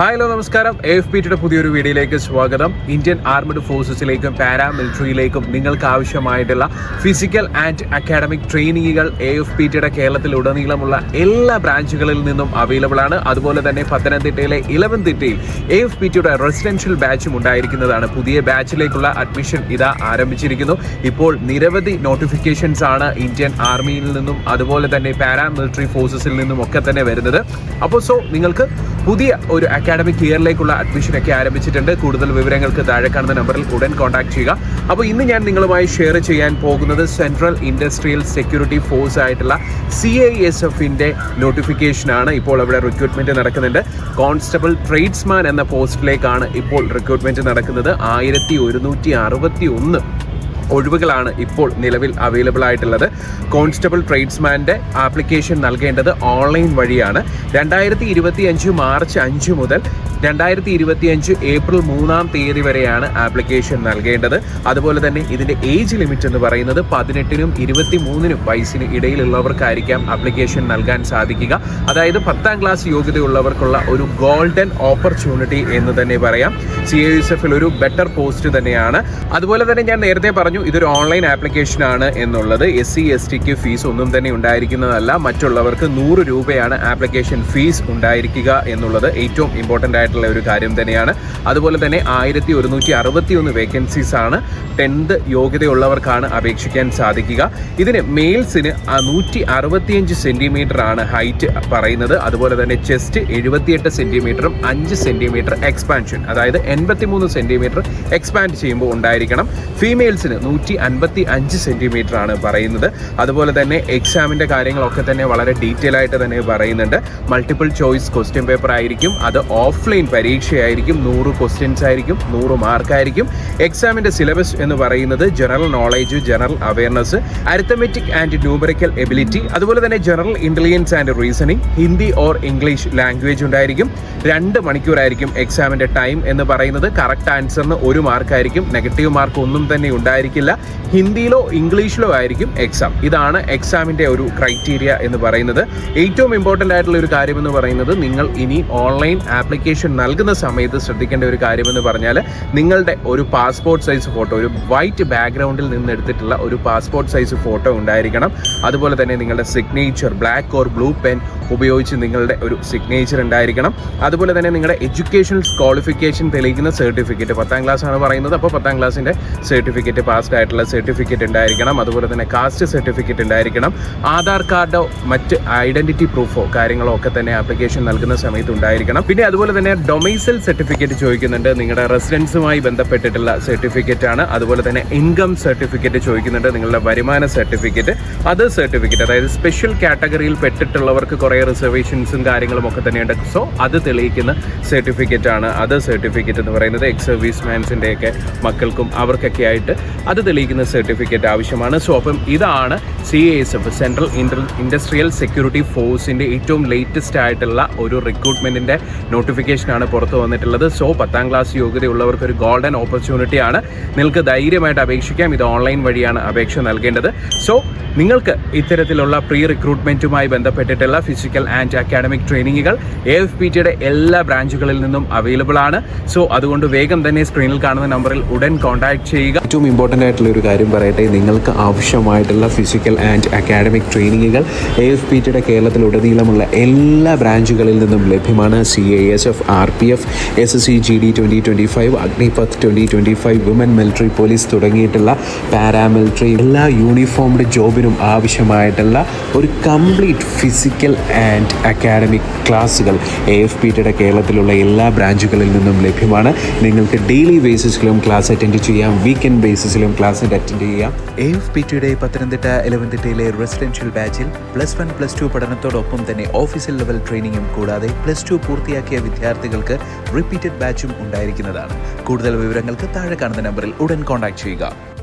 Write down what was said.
Hi hello നമസ്കാരം. F P ടിയുടെ പുതിയൊരു വീഡിയോയിലേക്ക് സ്വാഗതം. ഇന്ത്യൻ ആർമഡ് ഫോഴ്സസിലേക്കും പാരാമിലിറ്ററിയിലേക്കും നിങ്ങൾക്ക് ആവശ്യമായിട്ടുള്ള ഫിസിക്കൽ ആൻഡ് അക്കാഡമിക് ട്രെയിനിങ്ങുകൾ എ എഫ് പി ടിയുടെ കേരളത്തിലുടനീളമുള്ള എല്ലാ ബ്രാഞ്ചുകളിൽ നിന്നും അവൈലബിൾ ആണ്. അതുപോലെ തന്നെ പത്തനംതിട്ടയിലെ ഇലവൻതിട്ടയിൽ എ എഫ് പി ടിയുടെ റെസിഡൻഷ്യൽ ബാച്ചും ഉണ്ടായിരിക്കുന്നതാണ്. പുതിയ ബാച്ചിലേക്കുള്ള അഡ്മിഷൻ ഇതാ ആരംഭിച്ചിരിക്കുന്നു. ഇപ്പോൾ നിരവധി നോട്ടിഫിക്കേഷൻസ് ആണ് ഇന്ത്യൻ ആർമിയിൽ നിന്നും അതുപോലെ തന്നെ പാരാമിലിറ്ററി ഫോഴ്സസിൽ നിന്നും ഒക്കെ തന്നെ വരുന്നത്. അപ്പോൾ സോ നിങ്ങൾക്ക് പുതിയ ഒരു അക്കാഡമിക് ഇയറിലേക്കുള്ള അഡ്മിഷനൊക്കെ ആരംഭിച്ചിട്ടുണ്ട്. കൂടുതൽ വിവരങ്ങൾക്ക് താഴെ കാണുന്ന നമ്പറിൽ ഉടൻ കോൺടാക്ട് ചെയ്യുക. അപ്പോൾ ഇന്ന് ഞാൻ നിങ്ങളുമായി ഷെയർ ചെയ്യാൻ പോകുന്നത് സെൻട്രൽ ഇൻഡസ്ട്രിയൽ സെക്യൂരിറ്റി ഫോഴ്സ് ആയിട്ടുള്ള സി ഐ എസ് എഫിന്റെ നോട്ടിഫിക്കേഷനാണ് ഇപ്പോൾ അവിടെ റിക്രൂട്ട്മെന്റ് നടക്കുന്നുണ്ട്. കോൺസ്റ്റബിൾ ട്രേഡ്സ്മാൻ എന്ന പോസ്റ്റിലേക്കാണ് ഇപ്പോൾ റിക്രൂട്ട്മെന്റ് നടക്കുന്നത്. ആയിരത്തി ഒരുന്നൂറ്റി അറുപത്തി ഒന്ന് ഒഴിവുകളാണ് ഇപ്പോൾ നിലവിൽ അവൈലബിൾ ആയിട്ടുള്ളത്. കോൺസ്റ്റബിൾ ട്രേഡ്സ്മാന്റെ ആപ്ലിക്കേഷൻ നൽകേണ്ടത് ഓൺലൈൻ വഴിയാണ്. രണ്ടായിരത്തി മാർച്ച് അഞ്ച് മുതൽ രണ്ടായിരത്തി ഇരുപത്തി അഞ്ച് ഏപ്രിൽ മൂന്നാം തീയതി വരെയാണ് ആപ്ലിക്കേഷൻ നൽകേണ്ടത്. അതുപോലെ തന്നെ ഇതിന്റെ ഏജ് ലിമിറ്റ് എന്ന് പറയുന്നത് പതിനെട്ടിനും ഇരുപത്തി മൂന്നിനും വയസ്സിന് ഇടയിലുള്ളവർക്കായിരിക്കാം ആപ്ലിക്കേഷൻ നൽകാൻ സാധിക്കുക. അതായത് പത്താം ക്ലാസ് യോഗ്യതയുള്ളവർക്കുള്ള ഒരു ഗോൾഡൻ ഓപ്പർച്യൂണിറ്റി എന്ന് തന്നെ പറയാം. സി എ എസ് എഫിൽ ഒരു ബെറ്റർ പോസ്റ്റ് തന്നെയാണ്. അതുപോലെ തന്നെ ഞാൻ നേരത്തെ പറഞ്ഞു ഇതൊരു ഓൺലൈൻ ആപ്ലിക്കേഷൻ ആണ് എന്നുള്ളത്. എസ് സി എസ് ടിക്ക് ഫീസ് ഒന്നും തന്നെ ഉണ്ടായിരിക്കുന്നതല്ല. മറ്റുള്ളവർക്ക് നൂറ് രൂപയാണ് ആപ്ലിക്കേഷൻ ഫീസ് ഉണ്ടായിരിക്കുക എന്നുള്ളത് ഏറ്റവും ഇമ്പോർട്ടന്റ് ആയിട്ടുള്ള ഒരു കാര്യം തന്നെയാണ്. അതുപോലെ തന്നെ ആയിരത്തി ഒരുന്നൂറ്റി അറുപത്തി ഒന്ന് വേക്കൻസീസ് ആണ്. ടെൻത്ത് യോഗ്യതയുള്ളവർക്കാണ് അപേക്ഷിക്കാൻ സാധിക്കുക. ഇതിന് മെയിൽസിന് നൂറ്റി അറുപത്തിയഞ്ച് സെന്റിമീറ്റർ ആണ് ഹൈറ്റ് പറയുന്നത്. അതുപോലെ തന്നെ ചെസ്റ്റ് എഴുപത്തിയെട്ട് സെന്റിമീറ്ററും അഞ്ച് സെന്റിമീറ്റർ എക്സ്പാൻഷൻ അതായത് എൺപത്തിമൂന്ന് സെന്റിമീറ്റർ എക്സ്പാൻഡ് ചെയ്യുമ്പോൾ ഉണ്ടായിരിക്കണം. ഫീമെയിൽസിന് നൂറ്റി അൻപത്തി അഞ്ച് സെന്റിമീറ്റർ ആണ് പറയുന്നത്. അതുപോലെ തന്നെ എക്സാമിന്റെ കാര്യങ്ങളൊക്കെ തന്നെ വളരെ ഡീറ്റെയിൽ ആയിട്ട് തന്നെ പറയുന്നുണ്ട്. മൾട്ടിപ്പിൾ ചോയ്സ് ക്വസ്റ്റ്യൻ പേപ്പർ ആയിരിക്കും. അത് ഓഫ്ലൈൻ പരീക്ഷയായിരിക്കും? നൂറ് ക്വസ്റ്റ്യൻസ് ആയിരിക്കും നൂറ് മാർക്കായിരിക്കും എക്സാമിന്റെ സിലബസ് എന്ന് പറയുന്നത് general knowledge general awareness arithmetic and numerical ability അതുപോലെ തന്നെ general intelligence and reasoning Hindi or English language ഉണ്ടായിരിക്കും. രണ്ട് മണിക്കൂറായിരിക്കും എക്സാമിന്റെ ടൈം എന്ന് പറയുന്നത്. കറക്റ്റ് ആൻസറിന് ഒരു മാർക്കായിരിക്കും നെഗറ്റീവ് മാർക്ക് ഒന്നും തന്നെ ഉണ്ടായിരിക്കില്ല. ഹിന്ദിയിലോ ഇംഗ്ലീഷിലോ ആയിരിക്കും എക്സാം ഇതാണ് എക്സാമിന്റെ ഒരു ക്രൈറ്റീരിയ എന്ന് പറയുന്നത്. ഏറ്റവും ഇമ്പോർട്ടന്റ് ആയിട്ടുള്ള ഒരു കാര്യം എന്ന് പറയുന്നത് നിങ്ങൾ ഇനി ഓൺലൈൻ ആപ്ലിക്കേഷൻ നൽകുന്ന സമയത്ത് ശ്രദ്ധിക്കേണ്ട ഒരു കാര്യമെന്ന് പറഞ്ഞാൽ നിങ്ങളുടെ ഒരു പാസ്പോർട്ട് സൈസ് ഫോട്ടോ ഒരു വൈറ്റ് ബാക്ക്ഗ്രൗണ്ടിൽ നിന്ന് എടുത്തിട്ടുള്ള ഒരു പാസ്പോർട്ട് സൈസ് ഫോട്ടോ ഉണ്ടായിരിക്കണം. അതുപോലെ തന്നെ നിങ്ങളുടെ signature black or blue pen ഉപയോഗിച്ച് നിങ്ങളുടെ ഒരു സിഗ്നേച്ചർ ഉണ്ടായിരിക്കണം. അതുപോലെ തന്നെ നിങ്ങളുടെ എഡ്യൂക്കേഷൻ ക്വാളിഫിക്കേഷൻ തെളിയിക്കുന്ന സർട്ടിഫിക്കറ്റ് പത്താം ക്ലാസ് ആണ് പറയുന്നത്. അപ്പോൾ പത്താം ക്ലാസ്സിന്റെ സർട്ടിഫിക്കറ്റ് പാസ്ഡ് ആയിട്ടുള്ള സർട്ടിഫിക്കറ്റ് ഉണ്ടായിരിക്കണം. അതുപോലെ തന്നെ കാസ്റ്റ് സർട്ടിഫിക്കറ്റ് ഉണ്ടായിരിക്കണം. ആധാർ കാർഡോ മറ്റ് ഐഡന്റിറ്റി പ്രൂഫോ കാര്യങ്ങളോ ഒക്കെ തന്നെ ആപ്ലിക്കേഷൻ നൽകുന്ന സമയത്ത് ഉണ്ടായിരിക്കണം. പിന്നെ അതുപോലെ തന്നെ ഡൊമൈസൽ സർട്ടിഫിക്കറ്റ് ചോദിക്കുന്നുണ്ട്. നിങ്ങളുടെ റെസിഡൻസുമായി ബന്ധപ്പെട്ടിട്ടുള്ള സർട്ടിഫിക്കറ്റ് ആണ്. അതുപോലെ തന്നെ ഇൻകം സർട്ടിഫിക്കറ്റ് ചോദിക്കുന്നുണ്ട്. നിങ്ങളുടെ വരുമാന സർട്ടിഫിക്കറ്റ് അത് സർട്ടിഫിക്കറ്റ് അതായത് സ്പെഷ്യൽ കാറ്റഗറിയിൽ പെട്ടിട്ടുള്ളവർക്ക് കുറേ റിസർവേഷൻസും കാര്യങ്ങളും ഒക്കെ തന്നെയുണ്ട്. സോ അത് തെളിയിക്കുന്ന സർട്ടിഫിക്കറ്റ് ആണ്. അത് സർട്ടിഫിക്കറ്റ് എന്ന് പറയുന്നത് എക്സ് സർവീസ് മാൻസിന്റെയൊക്കെ മക്കൾക്കും അവർക്കൊക്കെ ആയിട്ട് അത് തെളിയിക്കുന്ന സർട്ടിഫിക്കറ്റ് ആവശ്യമാണ്. സോ അപ്പം ഇതാണ് C S F central industrial security ഫോഴ്സിന്റെ ഏറ്റവും ലേറ്റസ്റ്റ് ആയിട്ടുള്ള ഒരു റിക്രൂട്ട്മെന്റിന്റെ നോട്ടിഫിക്കേഷനാണ് പുറത്തു വന്നിട്ടുള്ളത്. സോ പത്താം ക്ലാസ് യോഗ്യതയുള്ളവർക്ക് ഒരു ഗോൾഡൻ ഓപ്പർച്യൂണിറ്റി ആണ്. നിങ്ങൾക്ക് ധൈര്യമായിട്ട് അപേക്ഷിക്കാം. ഇത് ഓൺലൈൻ വഴിയാണ് അപേക്ഷ നൽകേണ്ടത്. സോ നിങ്ങൾക്ക് ഇത്തരത്തിലുള്ള പ്രീ റിക്രൂട്ട്മെന്റുമായി ബന്ധപ്പെട്ടിട്ടുള്ള ഫിസിക്കൽ ആൻഡ് അക്കാഡമിക് ട്രെയിനിങ്ങുകൾ എ എഫ് പി ടിയുടെ എല്ലാ ബ്രാഞ്ചുകളിൽ നിന്നും അവൈലബിൾ ആണ്. സോ അതുകൊണ്ട് വേഗം തന്നെ സ്ക്രീനിൽ കാണുന്ന നമ്പറിൽ ഉടൻ കോൺടാക്ട് ചെയ്യുക. ഏറ്റവും ഇമ്പോർട്ടന്റ് ആയിട്ടുള്ള ഒരു കാര്യം പറയട്ടെ നിങ്ങൾക്ക് ആവശ്യമായിട്ടുള്ള ഫിസിക്കൽ ആൻഡ് അക്കാഡമിക് ട്രെയിനിങ്ങുകൾ എ എഫ് പി ടിയുടെ കേരളത്തിലുടനീളമുള്ള എല്ലാ ബ്രാഞ്ചുകളിൽ നിന്നും ലഭ്യമാണ്. C A S F R P F S S C G D twenty twenty five Agnipath twenty twenty five woman military police തുടങ്ങിയിട്ടുള്ള പാരാമിലിറ്ററി എല്ലാ യൂണിഫോംഡ് ജോബിനും ആവശ്യമായിട്ടുള്ള ഒരു കംപ്ലീറ്റ് ഫിസിക്കൽ ആൻഡ് അക്കാഡമിക് ക്ലാസ്സുകൾ എ എഫ് പി ടിയുടെ കേരളത്തിലുള്ള എല്ലാ ബ്രാഞ്ചുകളിൽ നിന്നും ലഭ്യമാണ്. നിങ്ങൾക്ക് ഡെയിലി ബേസിസിലും ക്ലാസ് അറ്റൻഡ് ചെയ്യാം. വീക്കെൻഡ് ബേസിസിലും ക്ലാസ് അറ്റൻഡ് ചെയ്യാം. എ എഫ് പി ടിയുടെ പത്തനംതിട്ട ഇലവൻതിട്ടയിലെ റെസിഡൻഷ്യൽ ബാച്ചിൽ പ്ലസ് വൺ പ്ലസ് ടു പഠനത്തോടൊപ്പം തന്നെ ഓഫീസൽ ലെവൽ ട്രെയിനിങ്ങും കൂടാതെ പ്ലസ് ടു പൂർത്തിയാക്കിയ വിദ്യാർത്ഥികൾക്ക് റിപ്പീറ്റഡ് ബാച്ചും ഉണ്ടായിരിക്കുന്നതാണ്. കൂടുതൽ വിവരങ്ങൾക്ക് താഴെ കാണുന്ന നമ്പറിൽ ഉടൻ കോൺടാക്ട് ചെയ്യുക.